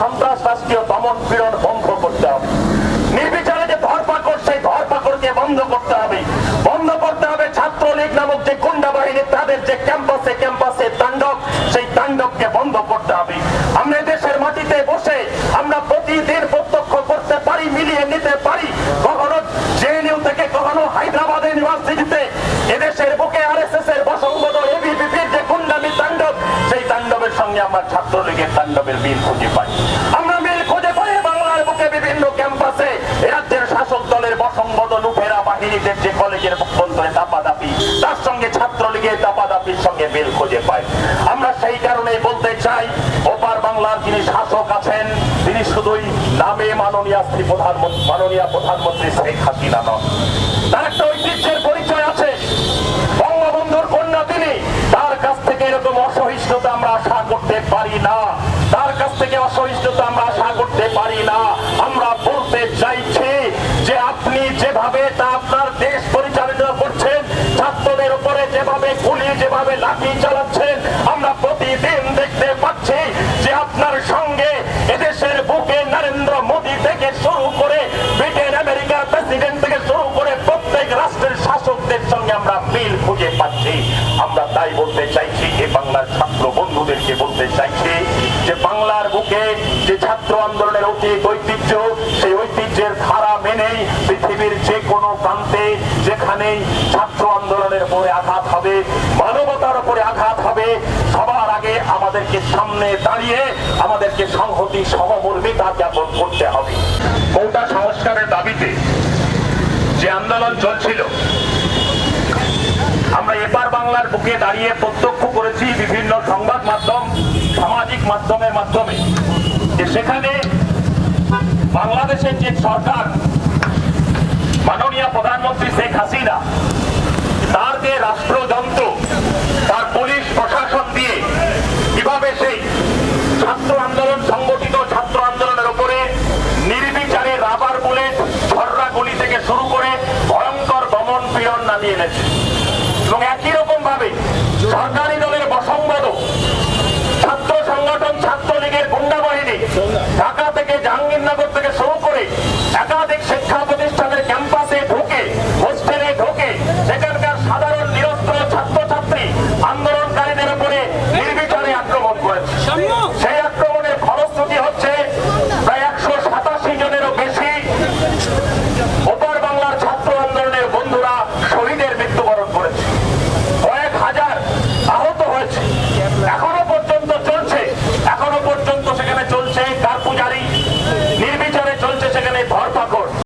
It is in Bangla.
সন্ত্রাস রাষ্ট্রীয় দমন পীড়ন বন্ধ করতে হবে। নির্বিচারে যে ধরপাকড়, সেই ধরপাকড়কে বন্ধ করতে হবে। বন্ধ করতে হবে ছাত্রলীগ নামক যে গুন্ডা বাহিনী তাদের যে ক্যাম্পাসে ক্যাম্পাসে তাণ্ডব, সেই তাণ্ডবকে বন্ধ করতে হবে। খুঁজে পাই। আমরা মিল খুঁজে পাই বাংলার বুকে বিভিন্ন ক্যাম্পাসে। রাজ্যের শাসক দলের বসঙ্গত লুফেরা বাহিনীদের যে কলেজের অভ্যন্তরে দাপাদাপি, তার সঙ্গে ছাত্রলীগের দাপাদাপির সঙ্গে মিল খুঁজে পাই। আমরা সেই কারণেই বলতে চাই, ওপার বাংলার যিনি শাসক আছেন, তিনি শুধুই নামে মাননীয় শ্রী প্রধানমন্ত্রী মাননীয় প্রধানমন্ত্রী শেখ হাসিনা নন। তার একটা যেভাবে আপনার দেশ পরিচালিত করছেন। ছাত্রদের উপরে যেভাবে গুলি, যেভাবে লাঠি চালাচ্ছেন, আমরা প্রতিদিন দেখতে পাচ্ছি যে আপনার সঙ্গে এদেশের বুকে নরেন্দ্র মোদী থেকে শুরু করে ব্রিটেন আমেরিকার প্রেসিডেন্ট থেকে শুরু করে প্রত্যেক রাষ্ট্রের শাসকদের সঙ্গে আমরা মিল খুঁজে পাচ্ছি। আমরা তাই বলতে চাইছি যে বাংলার ছাত্র বন্ধুদেরকে বলতে চাইছি যে বাংলার যে ছাত্র আন্দোলনের অতীত ঐতিহ্য, সেই ঐতিহ্যের ধারা মেনেই পৃথিবীর যে কোনো প্রান্তে যেখানেই ছাত্র আন্দোলনের উপরে আঘাত হবে, মানবতার উপরে আঘাত হবে, সবার আগে আমাদেরকে সামনে দাঁড়িয়ে আমাদেরকে সংহতি সহমর্মিতা জ্ঞাপন করতে হবে। কোটা সংস্কারের দাবিতে যে আন্দোলন চলছিল, আমরা এপার বাংলার বুকে দাঁড়িয়ে প্রত্যক্ষ করেছি বিভিন্ন সংবাদ মাধ্যম, সামাজিক মাধ্যমের মাধ্যমে। যে সেখানে বাংলাদেশের যে সরকার মাননীয় প্রধানমন্ত্রী শেখ হাসিনা, তার যে রাষ্ট্রযন্ত্র, তার পুলিশ প্রশাসন দিয়ে কীভাবে সেই ছাত্র আন্দোলন, সংগঠিত ছাত্র আন্দোলনের উপরে নির্বিচারে রাবার বুলেট ছররা গুলি থেকে শুরু করে ভয়ঙ্কর দমন পীড়ন নামিয়ে এনেছে। এবং একই রকম ভাবে সরকারি দলের বসংবাদ